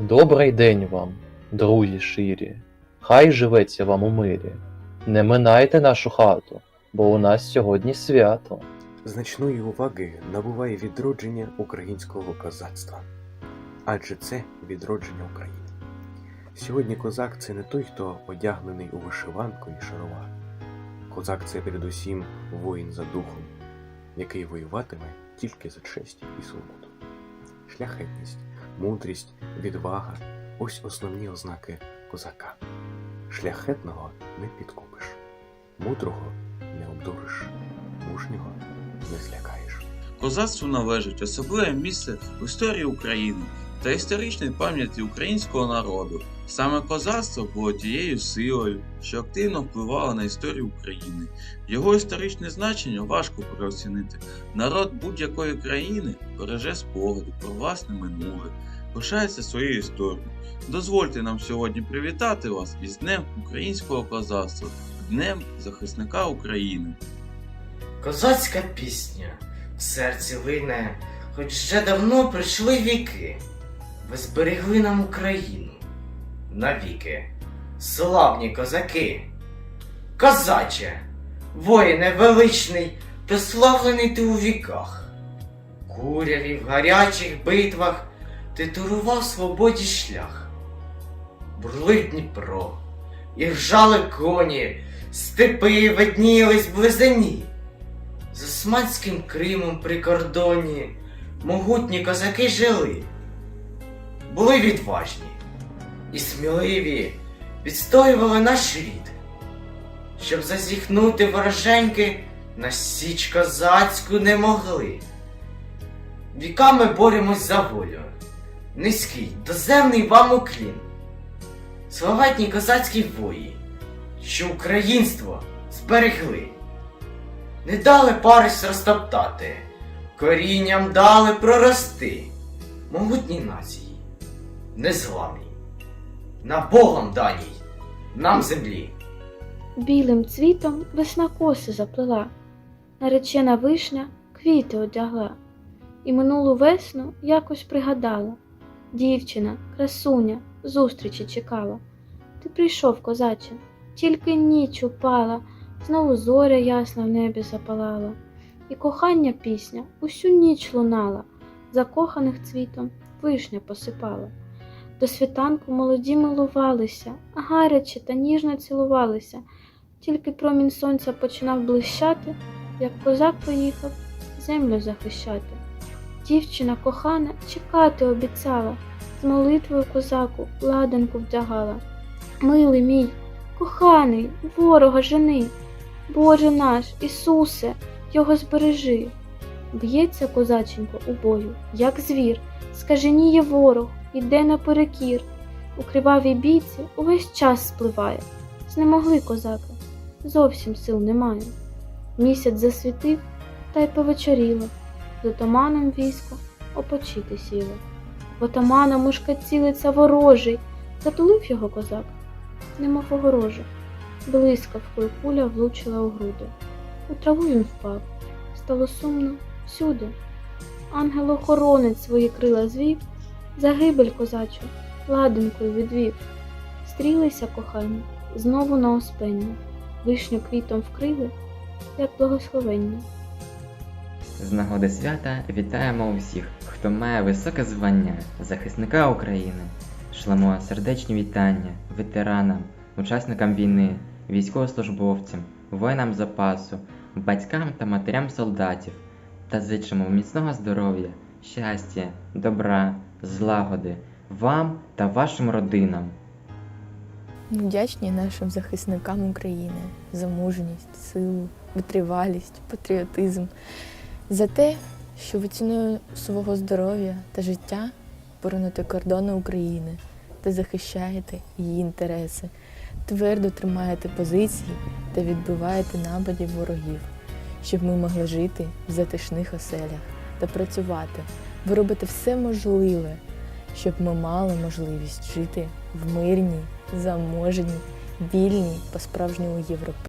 Добрий день вам, друзі ширі, хай живеться вам у мирі. Не минайте нашу хату, бо у нас сьогодні свято. Значної уваги набуває відродження українського козацтва. Адже це відродження України. Сьогодні козак це не той, хто одягнений у вишиванку і шаровар. Козак це передусім воїн за духом, який воюватиме тільки за честь і свободу. Шляхетність, мудрість, відвага ось основні ознаки козака. Шляхетного не підкупиш, мудрого не обдуриш, мужнього не злякаєш. Козацтву належить особливе місце в історії України та історичній пам'яті українського народу. Саме козацтво було тією силою, що активно впливало на історію України. Його історичне значення важко переоцінити. Народ будь-якої країни береже спогади про власне минуле, пишається своєю історією. Дозвольте нам сьогодні привітати вас із Днем українського козацтва, Днем захисника України. Козацька пісня в серці лине, хоч вже давно пройшли віки. Ви зберегли нам Україну навіки, славні козаки. Козаче, воїне величний, прославлений ти у віках. Куряві в гарячих битвах ти турував свободі шлях. Бурлив Дніпро, і ржали коні, степи виднілись близині. З Османським Кримом при кордоні могутні козаки жили, були відважні і сміливі, відстоювали наш рід, щоб зазіхнути вороженьки на січ козацьку не могли. Віками боремось за волю, низький, доземний вам уклін. Славетні козацькі вої, що українство зберегли. Не дали парись розтоптати, корінням дали прорости. Могутній нації, незламній, на Богом даній, нам землі. Білим цвітом весна коси заплела, наречена вишня квіти одягла, і минулу весну якось пригадала. Дівчина, красуня, зустрічі чекала. Ти прийшов, козаче, тільки ніч упала, знову зоря ясна в небі запалала, і кохання пісня усю ніч лунала, закоханих цвітом вишня посипала. До світанку молоді милувалися, гаряче та ніжно цілувалися. Тільки промінь сонця починав блищати, як козак поїхав землю захищати. Дівчина кохана чекати обіцяла, з молитвою козаку ладанку вдягала. Милий мій, коханий, ворога жени, Боже наш, Ісусе, його збережи. Б'ється козаченько у бою, як звір, скаженіє ворог, іде наперекір. У кривавій бійці увесь час спливає. Знемогли козаки, зовсім сил немає. Місяць засвітив, та й повечоріло. З отаманом військо опочити сіло. В отамана мушка цілиться ворожий, затулив його козак, немов огорожа. Блискавкою куля влучила у груди. У траву він впав, стало сумно всюди. Ангел-охоронець свої крила звів, загибель козачу ладенкою відвів. Стрілися кохані, знову на оспення, вишню квітом вкрили, як благословення. З нагоди свята вітаємо усіх, хто має високе звання захисника України. Шлемо сердечні вітання ветеранам, учасникам війни, військовослужбовцям, воїнам запасу, батькам та матерям солдатів та зичимо міцного здоров'я, щастя, добра, злагоди вам та вашим родинам. Ми вдячні нашим захисникам України за мужність, силу, витривалість, патріотизм, за те, що ви ціною свого здоров'я та життя бороните кордони України та захищаєте її інтереси, твердо тримаєте позиції та відбиваєте нападів ворогів, щоб ми могли жити в затишних оселях та працювати. Ви робите все можливе, щоб ми мали можливість жити в мирній, заможній, вільній, по-справжньому Європі.